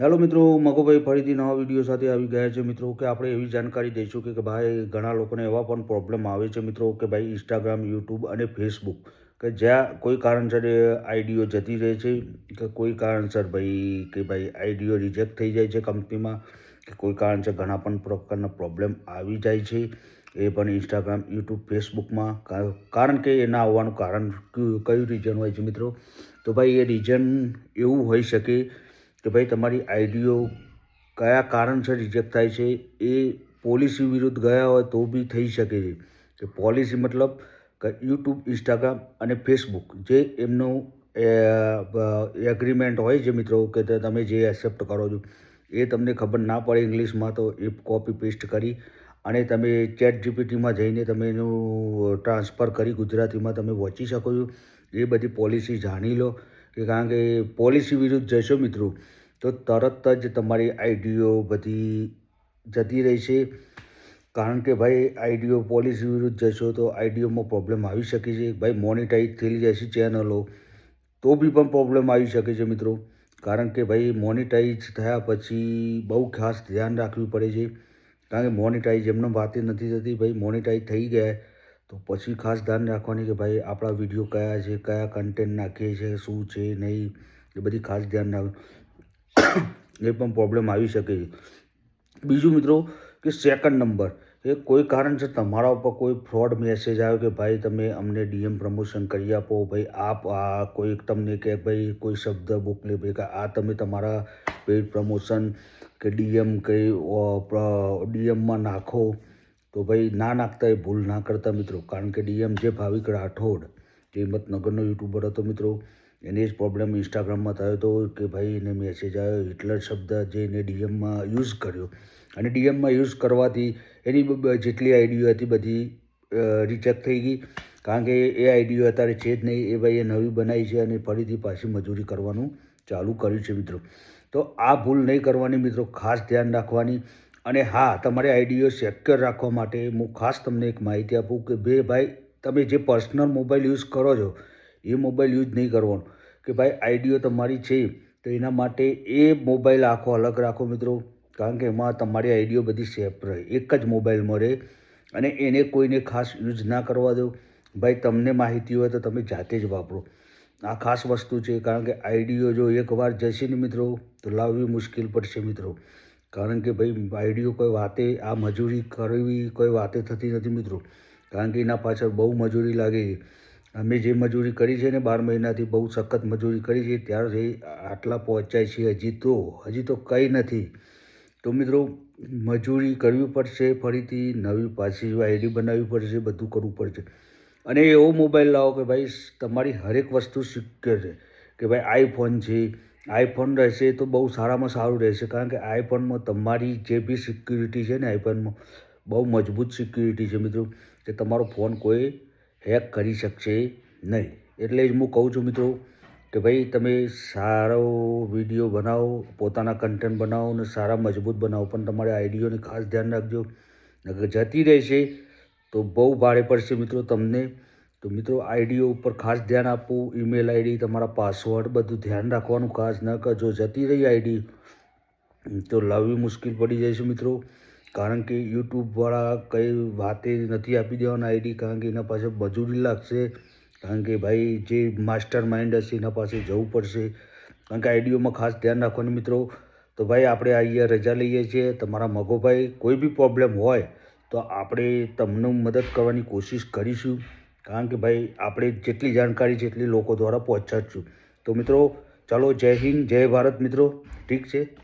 Hello મિત્રો, મગોભાઈ ફરીથી નવા વીડિયો સાથે આવી ગયા છે. મિત્રો, કે આપણે એવી જાણકારી દઈશું કે ભાઈ ઘણા લોકોને એવા પણ પ્રોબ્લેમ આવે છે મિત્રો કે ભાઈ ઇન્સ્ટાગ્રામ યુટ્યુબ અને ફેસબુક કે જ્યાં કોઈ કારણસર આઈડીઓ જતી રહે છે, કે કોઈ કારણસર ભાઈ, કે ભાઈ આઈડીઓ રિજેક્ટ થઈ જાય છે કંપનીમાં કે કોઈ કારણસર ઘણા પણ પ્રકારના પ્રોબ્લેમ આવી જાય છે, એ પણ ઇન્સ્ટાગ્રામ યુટ્યુબ ફેસબુકમાં કારણ કે એના આવવાનું કારણ કયું રીઝન હોય છે મિત્રો? તો ભાઈ એ રીઝન એવું હોઈ શકે કે ભાઈ તમારી આઈડીઓ કયા કારણસર રિજેક્ટ થાય છે, એ પોલિસી વિરુદ્ધ ગયા હોય તો બી થઈ શકે છે. કે પોલિસી મતલબ કે યુટ્યુબ ઇન્સ્ટાગ્રામ અને ફેસબુક જે એમનું એગ્રીમેન્ટ હોય છે મિત્રો કે તમે જે એક્સેપ્ટ કરો છો, એ તમને ખબર ના પડે ઇંગ્લિશમાં તો એ કોપી પેસ્ટ કરી અને તમે ચેટ જીપીટીમાં જઈને તમે એનું ટ્રાન્સફર કરી ગુજરાતીમાં તમે વાંચી શકો છો. એ બધી પોલિસી જાણી લો. કે કારણ કે પોલિસી વિરુદ્ધ જશો મિત્રો, તો તરત જ તમારી આઈડીઓ બધી જતી રહેશે. કારણ કે ભાઈ, આઈડીઓ પોલિસી વિરુદ્ધ જશો તો આઈડીઓમાં પ્રોબ્લેમ આવી શકે છે. ભાઈ મોનિટાઈઝ થઈ જશે ચેનલો તો બી પણ પ્રોબ્લેમ આવી શકે છે મિત્રો. કારણ કે ભાઈ મોનિટાઈઝ થયા પછી બહુ ખાસ ધ્યાન રાખવું પડે છે. કારણ કે મોનિટાઈઝ એમને વાતે નથી થતી. ભાઈ મોનિટાઈઝ થઈ ગયા. તો પછી ખાસ ધ્યાન રાખવાની કે ભાઈ આપણા વીડિયો કયા છે, કયા કન્ટેન્ટ નાખીએ છીએ શું છે, નહીં, એ બધી ખાસ ધ્યાન રાખ એ પણ પ્રોબ્લેમ આવી શકે છે. બીજું મિત્રો કે સેકન્ડ નંબર એ કોઈ કારણસર તમારા ઉપર કોઈ ફ્રોડ મેસેજ આવ્યો કે ભાઈ તમે અમને ડીએમ પ્રમોશન કરી આપો, ભાઈ આપ આ કોઈ તમને કે ભાઈ કોઈ શબ્દ મોકલે ભાઈ કે આ તમે તમારા પેડ પ્રમોશન કે ડીએમ કંઈ ડીએમમાં નાખો. તો ભાઈ ના નાખતા એ ભૂલ ના કરતા મિત્રો. કારણ કે ડીએમ જે ભાવિક રાઠોડ, જે હિંમતનગરનો યુટ્યુબર હતો મિત્રો, એને જ પ્રોબ્લેમ ઇન્સ્ટાગ્રામમાં થયો હતો કે ભાઈ એને મેસેજ આવ્યો હિટલર શબ્દ જે એને ડીએમમાં યુઝ કર્યો. અને ડીએમમાં યુઝ કરવાથી એની જેટલી આઈડીઓ હતી બધી રિચેક થઈ ગઈ. કારણ કે એ આઈડીઓ અત્યારે છે જ નહીં, એ ભાઈ એ નવી બનાવી છે અને ફરીથી પાછી મજૂરી કરવાનું ચાલુ કર્યું છે મિત્રો. તો આ ભૂલ નહીં કરવાની મિત્રો, ખાસ ધ્યાન રાખવાની. અને હા, તમારે આઈડીઓ સેક્યોર રાખવા માટે હું ખાસ તમને એક માહિતી આપું કે બે ભાઈ, તમે જે પર્સનલ મોબાઈલ યુઝ કરો છો, એ મોબાઈલ યુઝ નહીં કરવાનો. કે ભાઈ, આઈડીઓ તમારી છે, તો એના માટે એ મોબાઈલ આખો અલગ રાખો મિત્રો. કારણ કે એમાં તમારી આઈડીઓ બધી સેફ રહે, એક જ મોબાઈલમાં રહે અને એને કોઈને ખાસ યુઝ ના કરવા દો. ભાઈ, તમને માહિતી હોય તો તમે જાતે જ વાપરો. આ ખાસ વસ્તુ છે, કારણ કે આઈડીઓ જો એકવાર જશે ને મિત્રો, તો લાવવી મુશ્કેલ પડશે મિત્રો. કારણ કે ભાઈ, આઈડીઓ કોઈ વાતે, આ મજૂરી કરવી કોઈ વાતે થતી નથી મિત્રો. કારણ કે એના પાછળ બહુ મજૂરી લાગે. અમે જે મજૂરી કરી છે ને બાર મહિનાથી બહુ સખત મજૂરી કરી છે, ત્યારે આટલા પહોંચાય છે હજી તો. હજી તો કંઈ નથી. તો મિત્રો, મજૂરી કરવી પડશે, ફરીથી નવી પાછી આઈડી બનાવવી પડશે, બધું કરવું પડશે. અને એવો મોબાઈલ લાવો કે ભાઈ, તમારી હરેક વસ્તુ સિક્યોર છે. કે ભાઈ, આઈફોન છે આઈફોન રહેશે તો બહુ સારામાં સારું રહેશે, કારણ કે આઈફોનમાં તમારી જે બી સિક્યુરિટી છે ને આઈફોનમાં બહુ મજબૂત સિક્યુરિટી છે મિત્રો, કે તમારો ફોન કોઈ હેક કરી શકશે નહીં. એટલે જ હું કહું છું મિત્રો, કે ભાઈ તમે સારો વીડિયો બનાવો, પોતાના કન્ટેન્ટ બનાવો અને સારા મજબૂત બનાવો, પણ તમારે આઈડીઓને ખાસ ધ્યાન રાખજો. નગર જતી રહેશે તો બહુ ભારે પડશે મિત્રો તમને. તો મિત્રો આઈડીઓ ઉપર ખાસ ધ્યાન આપવું ઈમેલ આઈડી તમારા પાસવર્ડ બધું ધ્યાન રાખવાનું. ખાસ ન કરજો જતી રહી આઈડી તો લાવવી મુશ્કેલ પડી જાય છે મિત્રો. કારણ કે યુટ્યુબવાળા કંઈ વાતે નથી આપી દેવાના આઈડી કારણ કે એના પાસે મજૂરી લાગશે. કારણ કે ભાઈ, જે માસ્ટર માઇન્ડ હશે, એના પાસે જવું પડશે. કારણ કે આઈડીઓમાં ખાસ ધ્યાન રાખવાનું મિત્રો. તો ભાઈ, આપણે અહીંયા રજા લઈએ છીએ. તમારા મગોભાઈ કોઈ બી પ્રોબ્લેમ હોય, તો આપણે તમને મદદ કરવાની કોશિશ કરીશું. કારણ કે ભાઈ, આપણે જેટલી જાણકારી છે એટલી લોકો દ્વારા પહોંચાડશું. તો મિત્રો, ચાલો જય હિન્દ, જય ભારત મિત્રો. ઠીક છે?